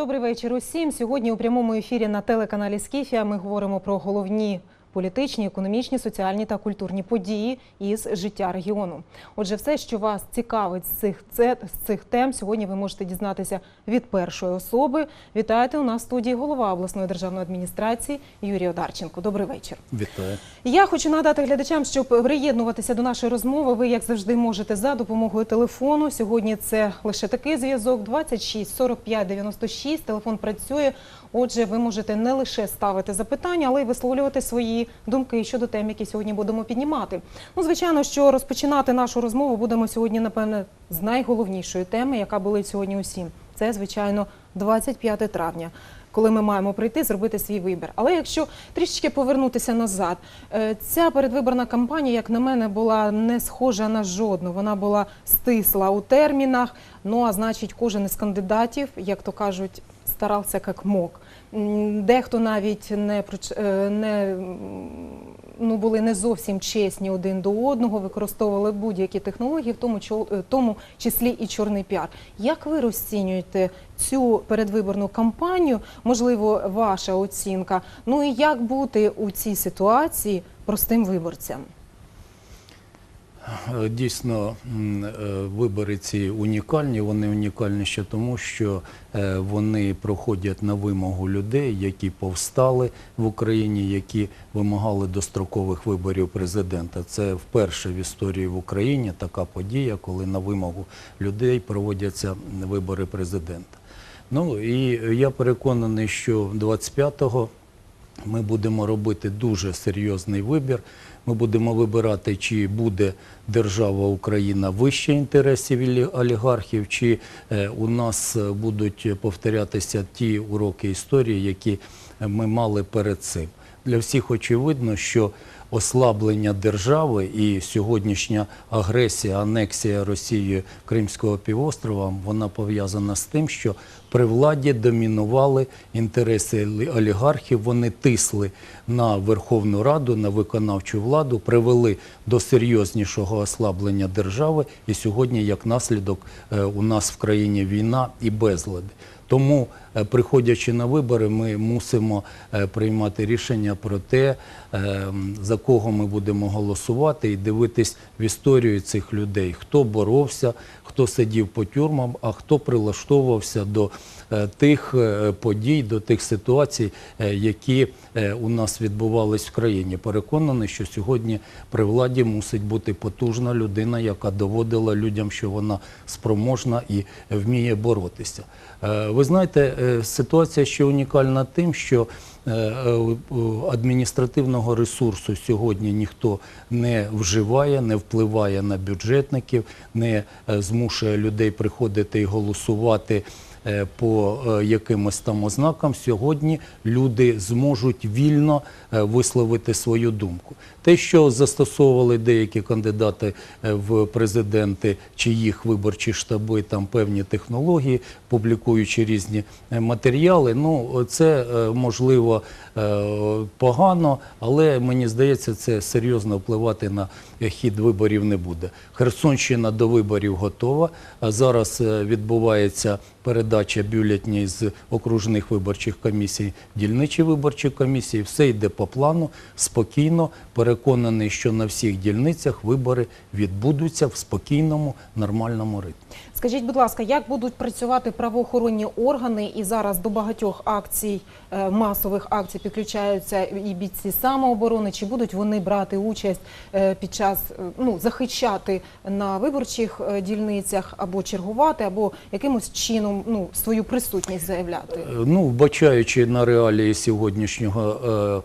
Добрий вечір усім. Сьогодні у прямому ефірі на телеканалі Скіфія ми говоримо про головні політичні, економічні, соціальні та культурні події із життя регіону. Отже, все, що вас цікавить з цих це- з цих тем, сьогодні ви можете дізнатися від першої особи. Вітаєте у нас в студії голова обласної державної адміністрації Юрій Одарченко. Добрий вечір. Вітаю. Я хочу нагадати глядачам, щоб приєднуватися до нашої розмови. Ви, як завжди, можете за допомогою телефону. Сьогодні це лише такий зв'язок 26 45 96. Телефон працює. Отже, ви можете не лише ставити запитання, але й висловлювати свої думки щодо тем, які сьогодні будемо піднімати. Ну, звичайно, що розпочинати нашу розмову будемо сьогодні, напевне, з найголовнішої теми, яка болить сьогодні усім. Це, звичайно, 25 травня коли ми маємо прийти зробити свій вибір. Але якщо трішечки повернутися назад, е, ця передвиборна кампанія, як на мене, була не схожа на жодну. Вона була стисла у термінах. Ну а значить, кожен із кандидатів, як то кажуть, старався як мог. Дехто навіть не е, не ну були не зовсім чесні один до одного, використовували будь-які технології, в тому е, тому числі і чорний піар. Як ви розцінюєте цю передвиборну кампанію? Можливо, ваша оцінка? Ну і як бути у цій ситуації простим виборцям? Е, Дійсно, е, вибори ці унікальні. Вони унікальні ще тому, що е, вони проходять на вимогу людей, які повстали в Україні, які вимагали дострокових виборів президента. Це вперше в історії в Україні така подія, коли на вимогу людей проводяться вибори президента. Ну і я переконаний, що 25-го ми будемо робити дуже серйозний вибір. Ми будемо вибирати, чи буде держава Україна вище інтересів олігархів, чи е, у нас е, будуть повторятися ті уроки історії, які е, ми мали перед цим. Для всіх очевидно, що ослаблення держави і сьогоднішня агресія, анексія Росією Кримського півострова, вона пов'язана з тим, що при владі домінували інтереси олігархів, вони тисли на Верховну Раду, на виконавчу владу, привели до серйознішого ослаблення держави. І сьогодні, як наслідок, е, у нас в країні війна і безлади. Тому, приходячи на вибори, ми мусимо е, приймати рішення про те, е, за кого ми будемо голосувати, і дивитись в історію цих людей, хто боровся, хто сидів по тюрмам, а хто прилаштовувався до е, тих е, подій, до тих ситуацій, е, які е, у нас відбувались в країні. Переконаний, що сьогодні при владі мусить бути потужна людина, яка доводила людям, що вона спроможна і вміє боротися. Е, Ви знаєте, е, ситуація ще унікальна тим, що е, е, адміністративного ресурсу сьогодні ніхто не вживає, не впливає на бюджетників, не е, змушує людей приходити і голосувати е, по е, якимось там ознакам. Сьогодні люди зможуть вільно е, висловити свою думку. Те, що застосовували деякі кандидати е, в президенти чи їх виборчі штаби, там певні технології, публікуючи різні е, матеріали, ну це е, можливо погано, але мені здається, це серйозно впливати на хід виборів не буде. Херсонщина до виборів готова. Зараз відбувається передача бюлетнів з окружних виборчих комісій, дільничі виборчі комісії. Все йде по плану, спокійно. Переконаний, що на всіх дільницях вибори відбудуться в спокійному, нормальному ритмі. Скажіть, будь ласка, як будуть працювати правоохоронні органи? І зараз до багатьох акцій, е, масових акцій підключаються і бійці самооборони. Чи будуть вони брати участь е, під час е, ну захищати на виборчих дільницях або чергувати, або якимось чином ну свою присутність заявляти? Ну, вбачаючи на реалії сьогоднішнього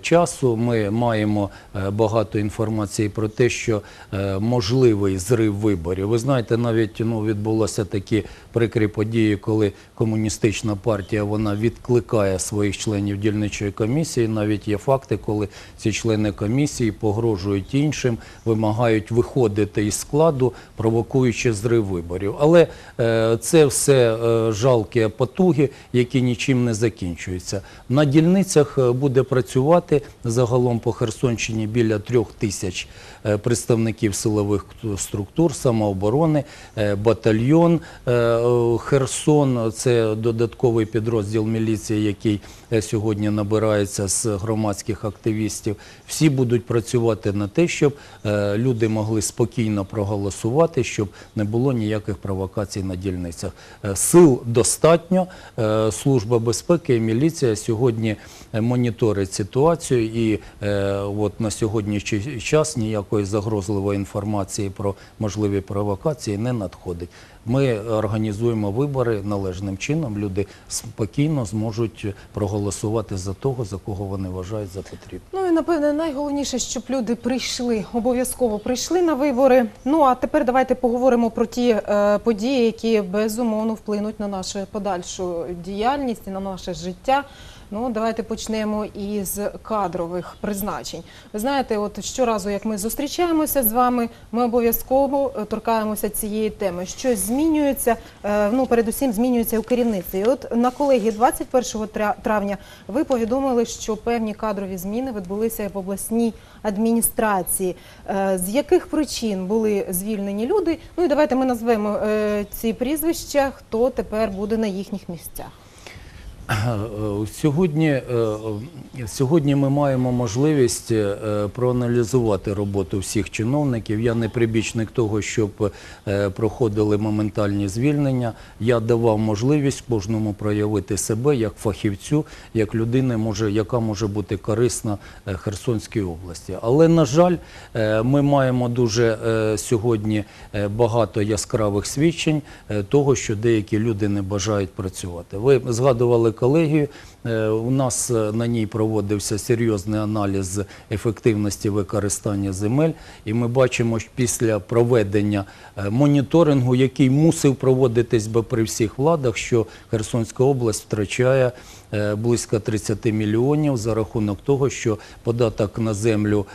часу, ми маємо багато інформації про те, що можливий зрив виборів. Ви знаєте, навіть ну, відбулося такі прикрі події, коли комуністична партія вона відкликає своїх членів дільничої комісії. Навіть є факти, коли ці члени комісії погрожують іншим, вимагають виходити із складу, провокуючи зрив виборів. Але е, це все е, жалкі потуги, які нічим не закінчуються. На дільницях е, буде працювати загалом по Херсонщині біля трьох тисяч е, представників силових структур, самооборони, е, батальйон е, Херсон. Це додатковий підрозділ міліції, який сьогодні набирається з громадських активістів. Всі будуть працювати на те, щоб е, люди могли спокійно проголосувати, щоб не було ніяких провокацій на дільницях. Е, Сил достатньо. Е, Служба безпеки і міліція сьогодні е, моніторить ситуацію і е, от на сьогоднішній час ніякої загрозливої інформації про можливі провокації не надходить. Ми організуємо вибори належним чином. Люди спокійно зможуть проголосувати за того, за кого вони вважають за потрібне. Ну і напевне найголовніше, щоб люди прийшли, обов'язково прийшли на вибори. Ну а тепер давайте поговоримо про ті е, події, які безумовно вплинуть на нашу подальшу діяльність і на наше життя. Ну, давайте почнемо із кадрових призначень. Ви знаєте, от щоразу, як ми зустрічаємося з вами, ми обов'язково е, торкаємося цієї теми. Щось змінюється, е, ну передусім змінюється у керівництві. І от на колегії 21 тра- травня ви повідомили, що певні кадрові зміни відбулися в обласній адміністрації. Е, З яких причин були звільнені люди? Ну і давайте ми назвемо ці прізвища, хто тепер буде на їхніх місцях. Сьогодні, е, сьогодні ми маємо можливість е, проаналізувати роботу всіх чиновників. Я не прибічник того, щоб е, проходили моментальні звільнення. Я давав можливість кожному проявити себе як фахівцю, як людини, може, яка може бути корисна Херсонській області. Але, на жаль, ми маємо дуже сьогодні багато яскравих свідчень того, що деякі люди не бажають працювати. Ви згадували колегію. Е, У нас е, на ній проводився серйозний аналіз ефективності використання земель, і ми бачимо, що після проведення е, моніторингу, який мусив проводитись би при всіх владах, що Херсонська область втрачає близько 30 мільйонів за рахунок того, що податок на землю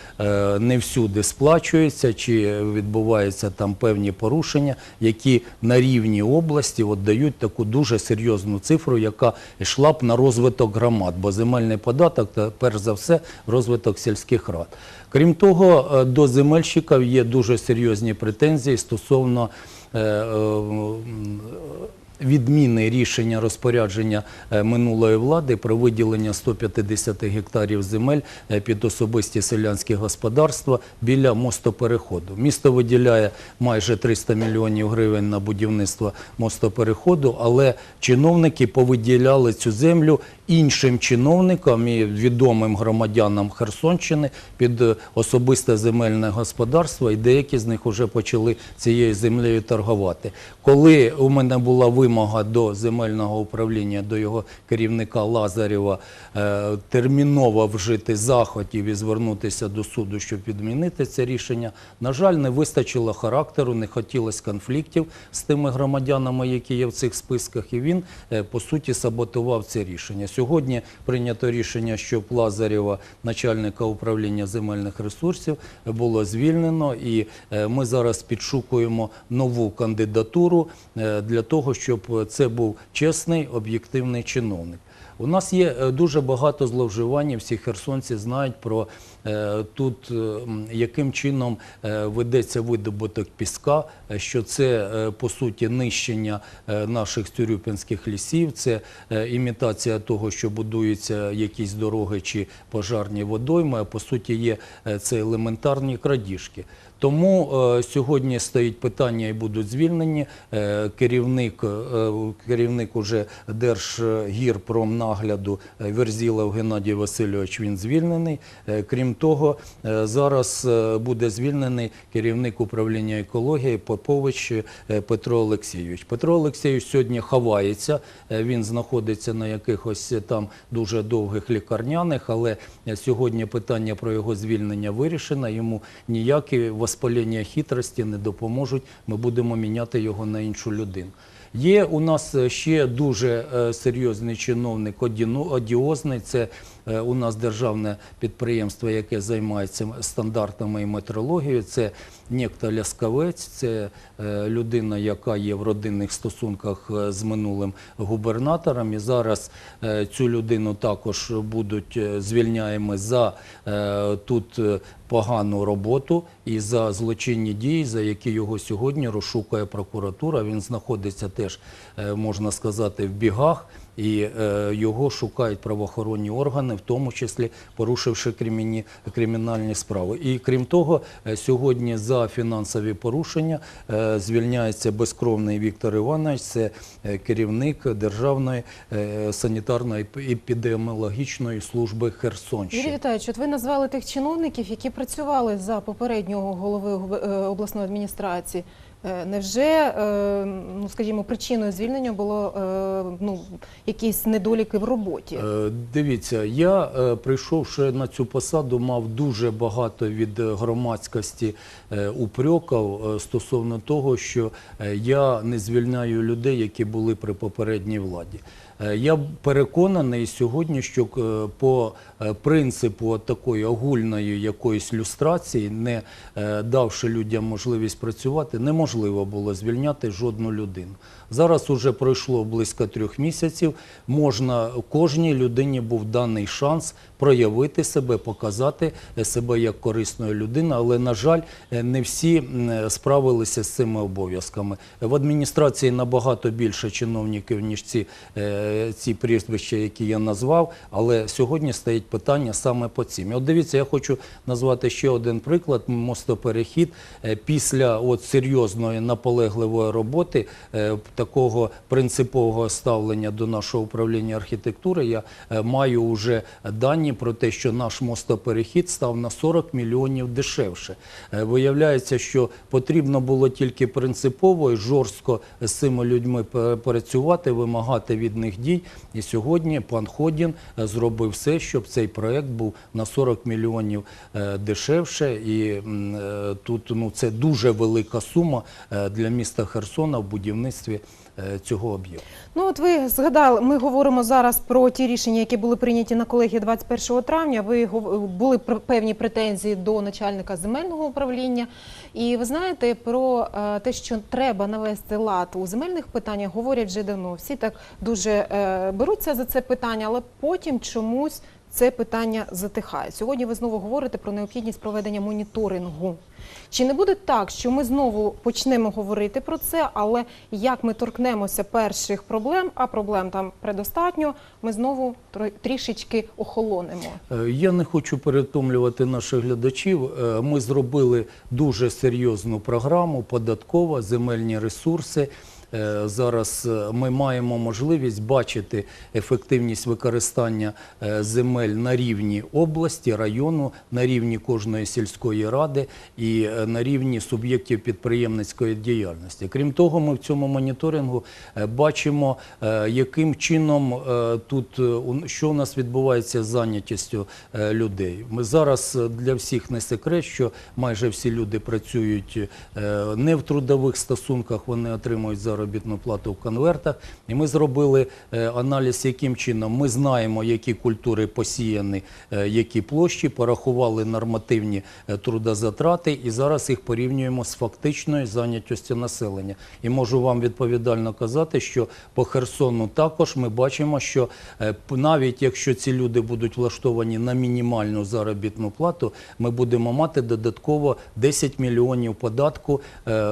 не всюди сплачується, чи відбуваються там певні порушення, які на рівні області от дають таку дуже серйозну цифру, яка йшла б на розвиток громад, бо земельний податок це перш за все розвиток сільських рад. Крім того, е, до земельщиків є дуже серйозні претензії стосовно е, е, відміни рішення розпорядження е, минулої влади про виділення 150 гектарів земель е, під особисті селянські господарства біля мостопереходу. Місто виділяє майже 300 мільйонів гривень на будівництво мостопереходу, але чиновники повиділяли цю землю іншим чиновникам і відомим громадянам Херсонщини під е, особисте земельне господарство, і деякі з них вже почали цією землею торгувати. Коли у мене була вимога до земельного управління, до його керівника Лазарєва е, терміново вжити заходів і звернутися до суду, щоб відмінити це рішення, на жаль, не вистачило характеру, не хотілося конфліктів з тими громадянами, які є в цих списках, і він е, по суті саботував це рішення. Сьогодні прийнято рішення, щоб Лазарєва, начальника управління земельних ресурсів, було звільнено, і е, ми зараз підшукуємо нову кандидатуру для того, щоб це був чесний, об'єктивний чиновник. У нас є е, дуже багато зловживань, всі херсонці знають про е, тут, е, яким чином е, ведеться видобуток піска, е, що це е, по суті нищення е, наших цюрюпінських лісів, це е, імітація того, що будуються якісь дороги чи пожарні водойми, а по суті є е, це елементарні крадіжки. Тому е, сьогодні стоїть питання і будуть звільнені. Е, керівник, е, керівник уже Держгірпромнагляду Верзілов Геннадій Васильович, він звільнений. Крім того, зараз буде звільнений керівник управління екології Попович Петро Олексійович. Петро Олексійович сьогодні ховається, він знаходиться на якихось там дуже довгих лікарняних, але сьогодні питання про його звільнення вирішено. Йому ніякі воспалення хитрості не допоможуть. Ми будемо міняти його на іншу людину. Є у нас е, ще дуже е, серйозний чиновник, одіозний, це у нас державне підприємство, яке займається стандартами і метрологією. Це Нєкта Ляскавець, це е, людина, яка є в родинних стосунках е, з минулим губернатором. І зараз е, цю людину також будуть е, звільняємо за е, тут е, погану роботу і за злочинні дії, за які його сьогодні розшукує прокуратура. Він знаходиться теж, е, можна сказати, в бігах. І е, його шукають правоохоронні органи, в тому числі порушивши криміні, кримінальні справи. І крім того, е, сьогодні за фінансові порушення е, звільняється безкровний Віктор Іванович, це е, керівник Державної е, санітарної епідеміологічної служби Юрій Херсонщини. Віталійович, от ви назвали тих чиновників, які працювали за попереднього голови е, обласної адміністрації. Е, Невже, е, ну скажімо, причиною звільнення було е, ну, якісь недоліки в роботі? Дивіться, я прийшовши на цю посаду, мав дуже багато від громадськості упреків стосовно того, що я не звільняю людей, які були при попередній владі. Е, Я переконаний сьогодні, що е, по е, принципу такої огульної якоїсь люстрації, не давши людям можливість працювати, неможливо було звільняти жодну людину. Зараз уже пройшло близько трьох місяців. Можна кожній людині був даний шанс проявити себе, показати себе як корисної людини, але на жаль, не всі справилися з цими обов'язками. В адміністрації набагато більше чиновників ніж ці, е, ці прізвища, які я назвав. Але сьогодні стоїть питання саме по цим. І От дивіться, я хочу назвати ще один приклад. Мостоперехід Е, після от серйозної наполегливої роботи, е, такого принципового ставлення до нашого управління архітектури, я е, маю вже дані про те, що наш мостоперехід став на 40 мільйонів дешевше. Е, Виявляється, що потрібно було тільки принципово і жорстко з цими людьми працювати, вимагати від них дій. І сьогодні пан Ходін е, зробив все, щоб цей проект був на 40 мільйонів дешевше. І тут ну, це дуже велика сума для міста Херсона в будівництві цього об'єкту. Ну от ви згадали, ми говоримо зараз про ті рішення, які були прийняті на колегії 21 травня. Ви були певні претензії до начальника земельного управління. І ви знаєте про е, те, що треба навести лад у земельних питаннях, говорять вже давно. Всі так дуже е, беруться за це питання, але потім чомусь це питання затихає. Сьогодні ви знову говорите про необхідність проведення моніторингу. Чи не буде так, що ми знову почнемо говорити про це, але як ми торкнемося перших проблем, а проблем там предостатньо, ми знову трішечки охолонемо. Е, Я не хочу перетомлювати наших глядачів. Е, Ми зробили дуже серйозну програму податкова, земельні ресурси. Е, Зараз е, ми маємо можливість бачити ефективність використання е, земель на рівні області, району, на рівні кожної сільської ради і на рівні суб'єктів підприємницької діяльності. Крім того, ми в цьому моніторингу бачимо, яким чином тут що у нас відбувається з зайнятістю людей. Ми зараз для всіх не секрет, що майже всі люди працюють не в трудових стосунках, вони отримують заробітну плату в конвертах. І ми зробили е, аналіз, яким чином ми знаємо, які культури посіяні, е, які площі, порахували нормативні е, трудозатрати і зараз їх порівнюємо з фактичною зайнятістю населення. І можу вам відповідально казати, що по Херсону також ми бачимо, що навіть якщо ці люди будуть влаштовані на мінімальну заробітну плату, ми будемо мати додатково 10 мільйонів податку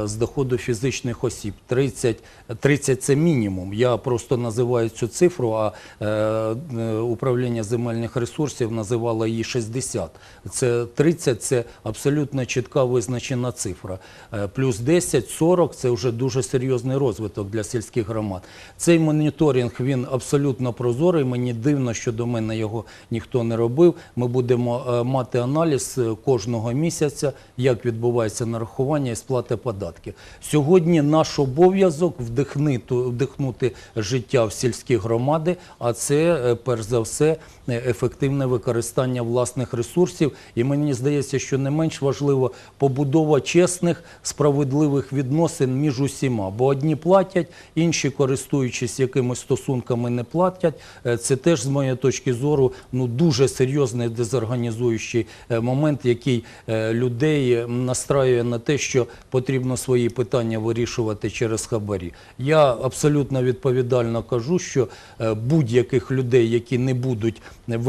з доходу фізичних осіб. 30, 30 – це мінімум. Я просто називаю цю цифру, а е, е, управління земельних ресурсів називало її 60. Це 30 – це абсолютно чітка визначена цифра. Е, Плюс 10, 40 – це вже дуже серйозний розвиток для сільських громад. Цей моніторинг, він абсолютно прозорий. Мені дивно, що до мене його ніхто не робив. Ми будемо е, мати аналіз кожного місяця, як відбувається нарахування і сплата податків. Сьогодні наш обов'язок розвиток, вдихнути, життя в сільські громади, а це е, перш за все е, ефективне використання власних ресурсів. І мені здається, що не менш важливо побудова чесних, справедливих відносин між усіма. Бо одні платять, інші, користуючись якимись стосунками, не платять. Е, Це теж, з моєї точки зору, ну дуже серйозний дезорганізуючий момент, який людей настраює на те, що потрібно свої питання вирішувати через хабарі. Я абсолютно відповідально кажу, що е, будь-яких людей, які не будуть е, е,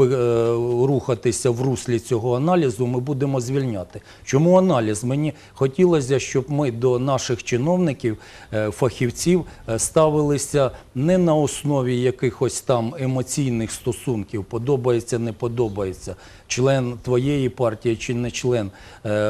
рухатися в руслі цього аналізу, ми будемо звільняти. Чому аналіз? Мені хотілося, щоб ми до наших чиновників, фахівців ставилися не на основі якихось там емоційних стосунків, подобається, не подобається, член твоєї партії чи не член.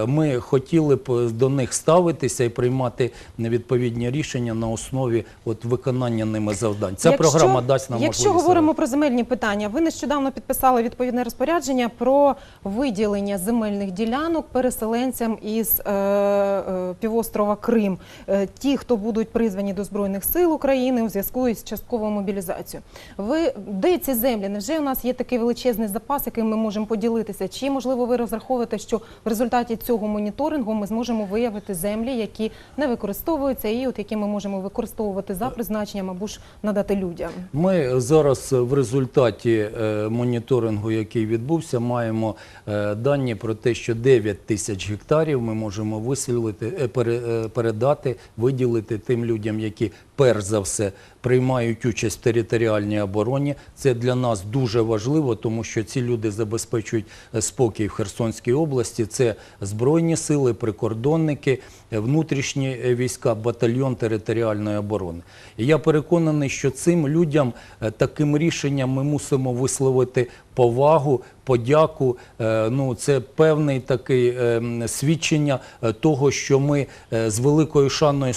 Ми хотіли б до них ставитися і приймати відповідні рішення на основі от виконання ними завдань. Ця програма дасть нам Якщо можливість. говоримо про земельні питання, ви нещодавно підписали відповідне розпорядження про виділення земельних ділянок переселенцям із е, е, півострова Крим. Е, ті, хто будуть призвані до збройних сил України у зв'язку із частковою мобілізацією. Ви де ці землі? Невже у нас є такий величезний запас, яким ми можемо поділитися? Чи можливо ви розраховуєте, що в результаті цього моніторингу ми зможемо виявити землі, які не використовуються, і от які ми можемо використовувати за призначенням або ж надати людям? Ми зараз в результаті е, моніторингу, який відбувся, маємо е, дані про те, що 9 тисяч гектарів ми можемо виселити, е, е, передати, виділити тим людям, які перш за все приймають участь в територіальній обороні. Це для нас дуже важливо, тому що ці люди забезпечують е, спокій в Херсонській області. Це збройні сили, прикордонники, внутрішні е, війська, батальйон територіальної оборони. І я переконаний, що цим людям е, таким рішенням ми мусимо висловити повагу, подяку. Е, Ну, це певний такий е, свідчення е, того, що ми з великою шаною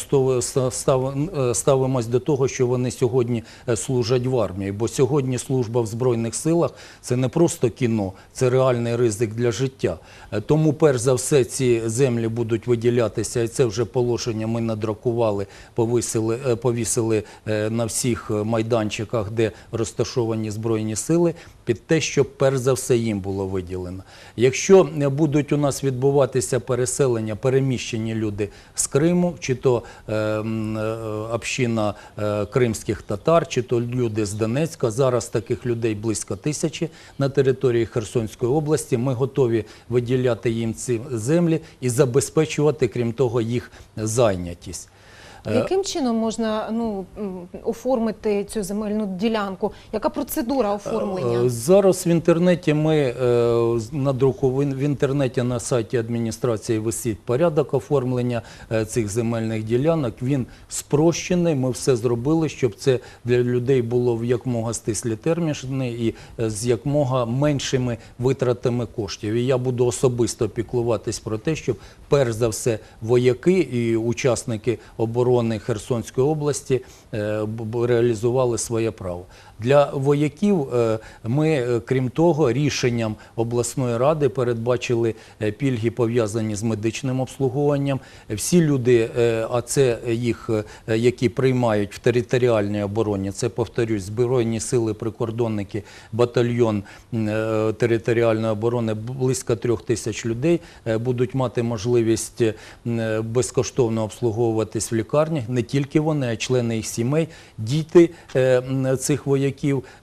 ставимось до того, що вони сьогодні служать в армії. Бо сьогодні служба в збройних силах це не просто кіно, це реальний ризик для життя. Тому, перш за все, ці землі будуть виділятися, і це вже положення ми надракували, повисили, повісили на всіх майданчиках, де розташовані збройні сили, під те, щоб перш за все їм було виділено. Якщо е, будуть у нас відбуватися переселення, переміщені люди з Криму, чи то е, е, община е, кримських татар, чи то люди з Донецька, зараз таких людей близько тисячі на території Херсонської області. Ми готові виділяти їм ці землі і забезпечувати, крім того, їх зайнятість. Е, Яким чином можна ну оформити цю земельну ділянку? Яка процедура Е, оформлення? Зараз в інтернеті ми е, надруков- в інтернеті на сайті адміністрації висить порядок оформлення е, цих земельних ділянок. Він спрощений. Ми все зробили, щоб це для людей було в якмога стислі терміни і е, з якмога меншими витратами коштів. І я буду особисто піклуватись про те, щоб перш за все вояки і учасники оборони Херсонської області е, реалізували своє право. Для вояків е, ми, е, крім того, рішенням обласної ради передбачили е, пільги пов'язані з медичним обслуговуванням. Всі люди, а це їх, які приймають в територіальній обороні, це повторюсь, збройні сили, прикордонники, батальйон територіальної оборони, близько трьох тисяч людей будуть мати можливість безкоштовно обслуговуватись в лікарнях. Не тільки вони, а члени їх сімей, діти цих вояків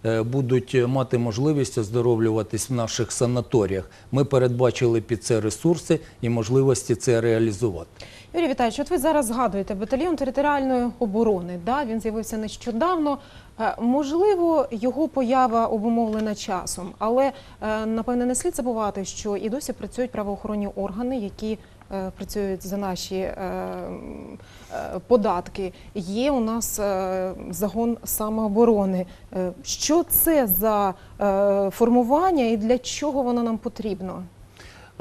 е, будуть мати можливість оздоровлюватись в наших санаторіях. Ми передбачили під це ресурси і можливості це реалізувати. Юрій Віталійович, от ви зараз згадуєте батальйон територіальної оборони. Він з'явився нещодавно. Е, Можливо, його поява обумовлена часом, але е, напевне не слід забувати, що і досі працюють правоохоронні органи, які е, працюють за наші е, е, податки. Є у нас е, загон самооборони. Е, Що це за е, формування і для чого воно нам потрібно?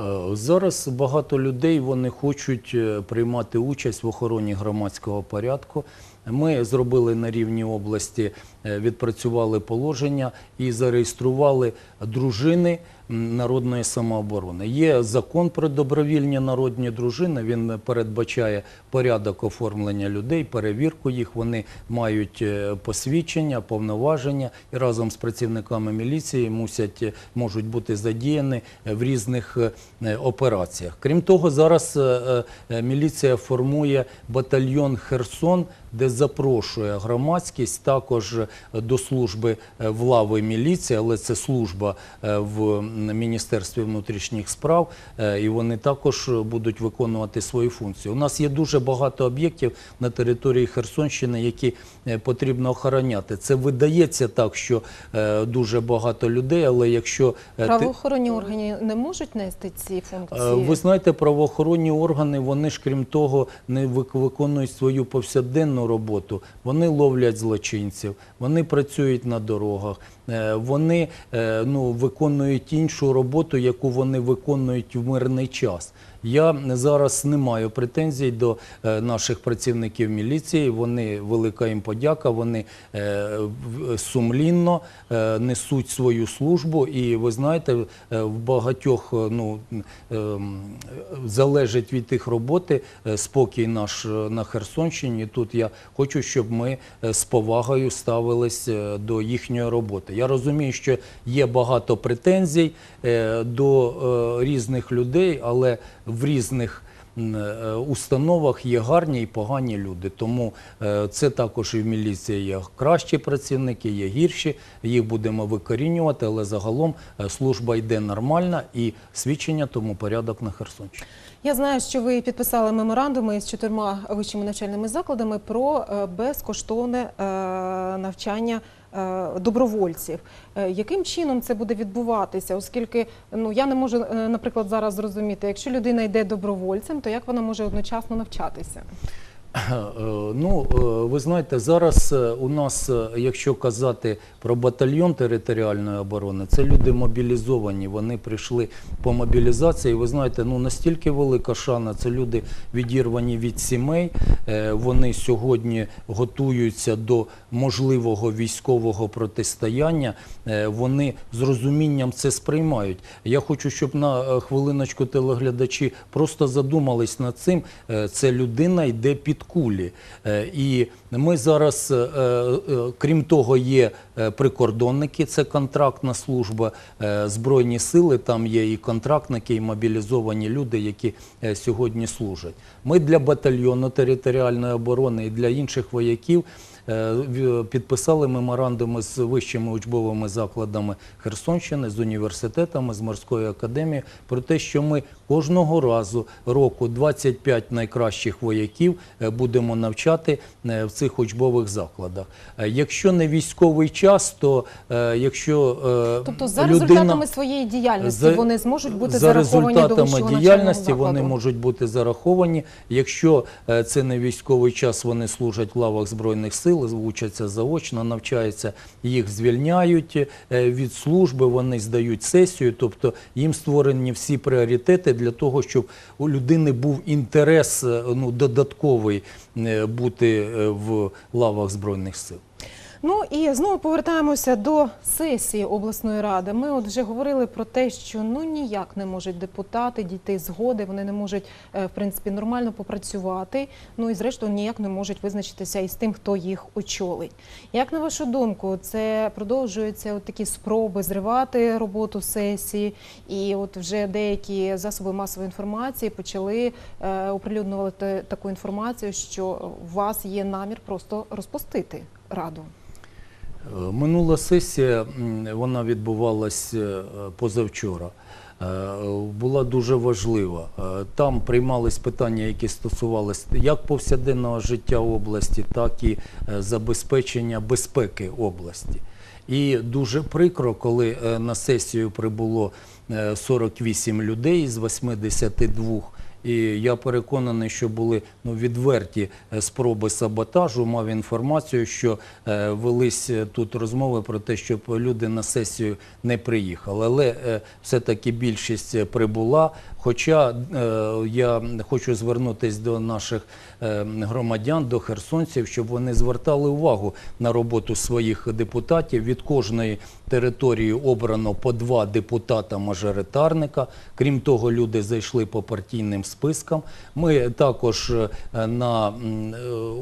Е, Зараз багато людей вони хочуть е, приймати участь в охороні громадського порядку. Ми зробили на рівні області, е, відпрацювали положення і зареєстрували дружини народної самооборони. Є закон про добровільні народні дружини. Він передбачає порядок оформлення людей, перевірку їх. Вони мають е, посвідчення, повноваження і разом з працівниками міліції мусять е, можуть бути задіяні е, в різних операціях. Крім того, зараз міліція формує батальйон Херсон, де запрошує громадськість також до служби в лави міліції, але це служба в Міністерстві внутрішніх справ, е, і вони також будуть виконувати свою функцію. У нас є дуже багато об'єктів на території Херсонщини, які е, потрібно охороняти. Це видається так, що е, дуже багато людей, але якщо ти- Правоохоронні органи не можуть нести ці функції? Ви знаєте, правоохоронні органи, вони ж крім того, не вик- виконують свою повсякденну роботу. Вони ловлять злочинців, вони працюють на дорогах, вони е, ну, виконують іншу роботу, яку вони виконують в мирний час. Я зараз не маю претензій до е, наших працівників міліції. Вони велика їм подяка. Вони е, сумлінно е, несуть свою службу. І ви знаєте, в багатьох ну е, залежить від тих роботи спокій наш на Херсонщині. Тут я хочу, щоб ми з повагою ставились до їхньої роботи. Я розумію, що є багато претензій до різних людей, але в різних е, установах є гарні і погані люди. Тому е, це також і в міліції є кращі працівники, є гірші. Їх будемо викорінювати, але загалом е, служба йде нормальна і свідчення тому порядок на Херсонщині. Я знаю, що ви підписали меморандуми з чотирма вищими навчальними закладами про безкоштовне навчання добровольців. Е, Яким чином це буде відбуватися? Оскільки ну я не можу, е, наприклад, зараз зрозуміти, якщо людина йде добровольцем, то як вона може одночасно навчатися? Е, Ну, е, ви знаєте, зараз е, у нас, якщо казати про батальйон територіальної оборони, це люди мобілізовані. Вони прийшли по мобілізації. Ви знаєте, ну настільки велика шана. Це люди відірвані від сімей. Вони сьогодні готуються до можливого військового протистояння. Вони з розумінням це сприймають. Я хочу, щоб на хвилиночку телеглядачі просто задумались над цим. Це людина йде під кулі. Е, І ми зараз, е, е, крім того, є прикордонники, це контрактна служба, збройні сили. Там є і контрактники, і мобілізовані люди, які сьогодні служать. Ми для батальйону територіальної оборони і для інших вояків. Е, Підписали меморандуми з вищими учбовими закладами Херсонщини, з університетами, з морською академією про те, що ми кожного разу року 25 найкращих вояків е, будемо навчати е, в цих учбових закладах. Якщо не військовий час, то якщо Тобто за людина... результатами своєї діяльності За- вони зможуть бути за зараховані до результатами вищого навчального діяльності вони можуть бути зараховані. Якщо це не військовий час, вони служать в лавах збройних сил, учаться заочно, навчаються, їх звільняють е, від служби, вони здають сесію. Тобто їм створені всі пріоритети для того, щоб у людини був інтерес е, ну додатковий е, бути в лавах збройних сил. Ну і знову повертаємося до сесії обласної ради. Ми от вже говорили про те, що ну ніяк не можуть депутати дійти згоди, вони не можуть е, в принципі нормально попрацювати. Ну і зрештою ніяк не можуть визначитися із тим, хто їх очолить. Як на вашу думку, це продовжуються от такі спроби зривати роботу сесії, і от вже деякі засоби масової інформації почали е, оприлюднювати таку інформацію, що у вас є намір просто розпустити раду. Е, Минула сесія, вона відбувалась е, позавчора. Е, Була дуже важлива. Там приймались питання, які стосувалися як повсякденного життя області, так і забезпечення безпеки області. І дуже прикро, коли на сесію прибуло е, 48 людей з 82, І я переконаний, що були ну, відверті е, спроби саботажу. Мав інформацію, що е, велись е, тут розмови про те, щоб люди на сесію не приїхали. Але е, все-таки більшість е, прибула. Хоча е, я хочу звернутися до наших громадян, до херсонців, щоб вони звертали увагу на роботу своїх депутатів. Від кожної території обрано по два депутата-мажоритарника. Крім того, люди зайшли по партійним спискам. Ми також е, на е,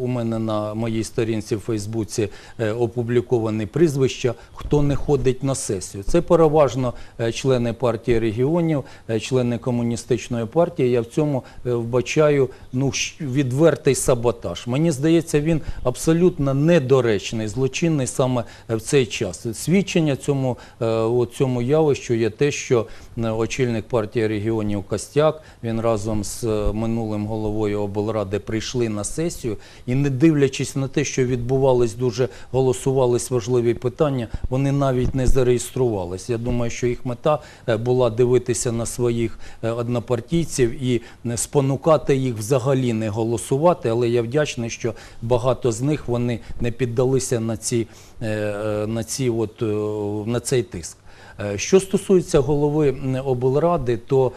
у мене на моїй сторінці в Фейсбуці е, опубліковані прізвища, хто не ходить на сесію. Це переважно члени партії регіонів, члени комуністичної партії. Я в цьому вбачаю ну щ- відвертий саботаж. Мені здається, він абсолютно недоречний, злочинний саме в цей час. Свідчення цьому е, цьому явищу є те, що е, очільник партії регіонів Костяк він разом з е, минулим головою облради прийшли на сесію і, не дивлячись на те, що відбувались дуже голосувались важливі питання, вони навіть не зареєструвались. Я думаю, що їх мета е, була дивитися на своїх е, однопартійців і спонукати їх взагалі не голосувати. Але я вдячний, що багато з них вони не піддалися на ці е, е, на ці от е, на цей тиск. Що стосується голови облради, то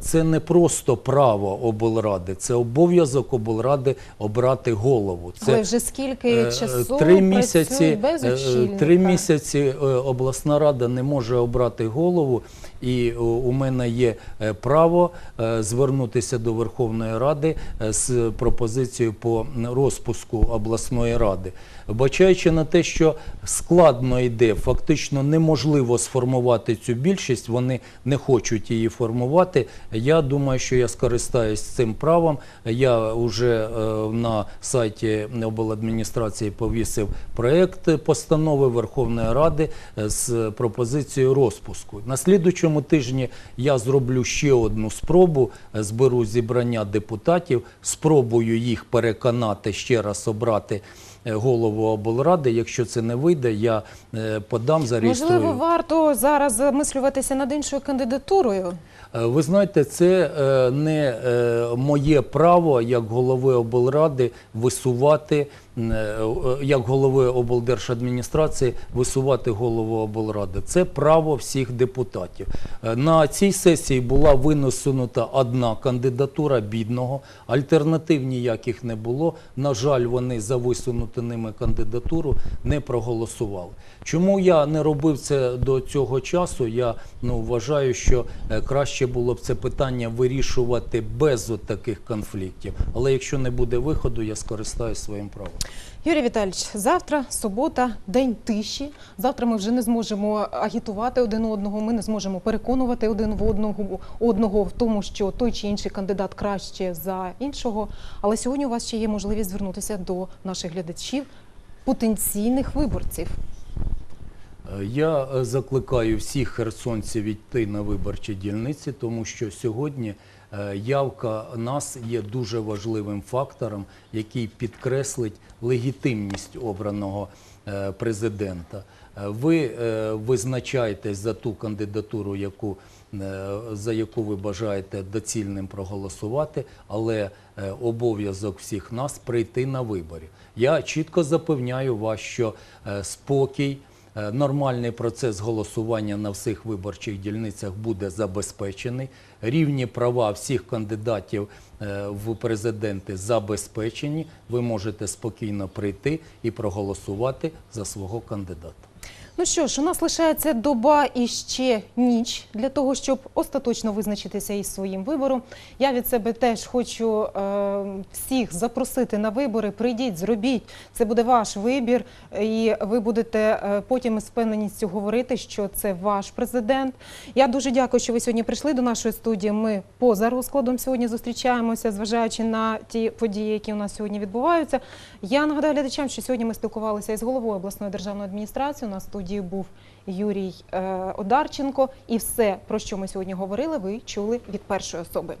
це не просто право облради, це обов'язок облради обрати голову. Це Але вже скільки часу три місяці, без очільника? три місяці обласна рада не може обрати голову, і е, у мене є е, право е, звернутися до Верховної Ради з пропозицією по розпуску обласної ради. Бачаючи на те, що складно йде, фактично неможливо сформувати цю більшість, вони не хочуть її формувати. Я думаю, що я скористаюсь цим правом. Я вже на сайті обладміністрації повісив проект постанови Верховної Ради з пропозицією розпуску. На слідучому тижні я зроблю ще одну спробу, е, зберу зібрання депутатів, спробую їх переконати ще раз обрати е, голову облради. Якщо це не вийде, я е, подам зареєструю. Можливо, варто зараз замислюватися над іншою кандидатурою. Ви знаєте, це не моє право як голови облради висувати, як голови облдержадміністрації висувати голову облради. Це право всіх депутатів. Е, На цій сесії була винесенута одна кандидатура бідного, альтернатив ніяких не було. На жаль, вони за висунуту ними кандидатуру не проголосували. Чому я не робив це до цього часу? Я ну, вважаю, що е, краще було б це питання вирішувати без таких конфліктів. Але якщо не буде виходу, я скористаюся своїм правом. Юрій Віталійович, завтра субота, день тиші. Завтра ми вже не зможемо агітувати один одного. Ми не зможемо переконувати один в одного одного в тому, що той чи інший кандидат краще за іншого. Але сьогодні у вас ще є можливість звернутися до наших глядачів, потенційних виборців. Я закликаю всіх херсонців йти на виборчі дільниці, тому що сьогодні явка нас є дуже важливим фактором, який підкреслить легітимність обраного е, президента. Е, Ви е, визначаєтесь за ту кандидатуру, яку, е, за яку ви бажаєте доцільним проголосувати, але е, обов'язок всіх нас прийти на вибори. Я чітко запевняю вас, що е, спокій. Е, Нормальний процес голосування на всіх виборчих дільницях буде забезпечений. Рівні права всіх кандидатів е, в президенти забезпечені. Ви можете спокійно прийти і проголосувати за свого кандидата. Ну що ж, у нас лишається доба і ще ніч для того, щоб остаточно визначитися із своїм вибором. Я від себе теж хочу е, всіх запросити на вибори. Прийдіть, зробіть. Це буде ваш вибір, і ви будете е, потім із впевненістю говорити, що це ваш президент. Я дуже дякую, що ви сьогодні прийшли до нашої студії. Ми поза розкладом сьогодні зустрічаємося, зважаючи на ті події, які у нас сьогодні відбуваються. Я нагадаю глядачам, що сьогодні ми спілкувалися із головою обласної державної адміністрації. У нас в студії був Юрій е, Одарченко. І все, про що ми сьогодні говорили, ви чули від першої особи.